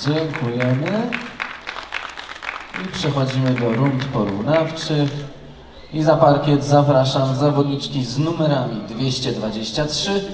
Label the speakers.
Speaker 1: Dziękujemy. I przechodzimy do rund porównawczych. I za parkiet zapraszam zawodniczki z numerami 223.